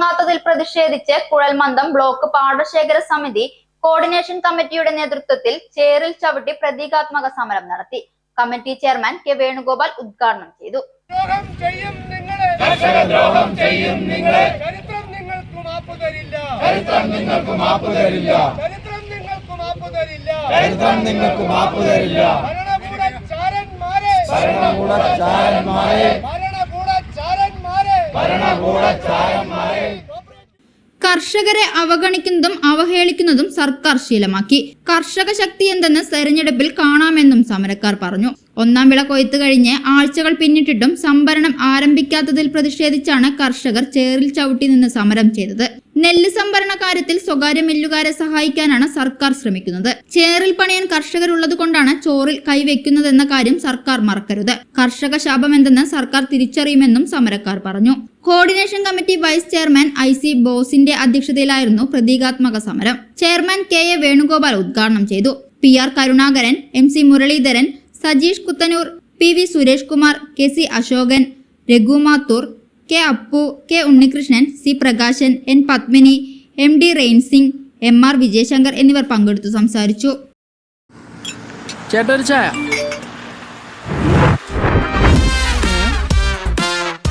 വാങ്ങാത്തതിൽ പ്രതിഷേധിച്ച് കുഴൽമന്ദം ബ്ലോക്ക് പാടശേഖര സമിതി കോർഡിനേഷൻ കമ്മിറ്റിയുടെ നേതൃത്വത്തിൽ ചേറിൽ ചവിട്ടി പ്രതീകാത്മക സമരം നടത്തി. കമ്മിറ്റി ചെയർമാൻ കെ വേണുഗോപാൽ ഉദ്ഘാടനം ചെയ്തു. ചെയ്യും നിങ്ങളെ. ചെയ്യും നിങ്ങളെ. ചരിത്രം നിങ്ങൾക്ക് മാപ്പ് തരില്ല. ചരിത്രം നിങ്ങൾക്ക് മാപ്പ് തരില്ല. ചരിത്രം നിങ്ങൾക്ക് മാപ്പ് തരില്ല. ചരിത്രം നിങ്ങൾക്ക് മാപ്പ് തരില്ല. ഭരണകൂടച്ചാരന്മാരെ ഭരണകൂടച്ചാരന്മാരെ ഭരണകൂടച്ചാരന്മാരെ ഭരണകൂടച്ചാരന്മാരെ കർഷകരെ അവഗണിക്കുന്നതും അവഹേളിക്കുന്നതും സർക്കാർ ശീലമാക്കി. കർഷക ശക്തി എന്തെന്ന് തെരഞ്ഞെടുപ്പിൽ കാണാമെന്നും സമരക്കാർ പറഞ്ഞു. ഒന്നാം വിള കൊയ്ത്ത് കഴിഞ്ഞ് ആഴ്ചകൾ പിന്നിട്ടിട്ടും സംഭരണം ആരംഭിക്കാത്തതിൽ പ്രതിഷേധിച്ചാണ് കർഷകർ ചേറിൽ ചവിട്ടി നിന്ന് സമരം ചെയ്തത്. നെല്ല് സംഭരണ കാര്യത്തിൽ സ്വകാര്യ മില്ലുകാരെ സഹായിക്കാനാണ് സർക്കാർ ശ്രമിക്കുന്നത്. ചേറിൽ പണിയാൻ കർഷകരുള്ളത് കൊണ്ടാണ് ചോറിൽ കൈവയ്ക്കുന്നതെന്ന കാര്യം സർക്കാർ മറക്കരുത്. കർഷക ശാപം എന്തെന്ന് സർക്കാർ തിരിച്ചറിയുമെന്നും സമരക്കാർ പറഞ്ഞു. Coordination committee vice chairman I C ബോസിന്റെ അധ്യക്ഷതയിലായിരുന്നു പ്രതീകാത്മക സമരം. ചെയർമാൻ കെ എ വേണുഗോപാൽ ഉദ്ഘാടനം ചെയ്തു. P R Karunakaran M C Muraleedharan Sajeesh Kuthanur P V Suresh Kumar K C Ashokan Raghu Mathur K Appu K Unnikrishnan C Prakashan N Padmini M D റെയിൻസിംഗ് M R Vijayashankar എന്നിവർ പങ്കെടുത്തു സംസാരിച്ചു. ചേട്ടൊരു ചായ.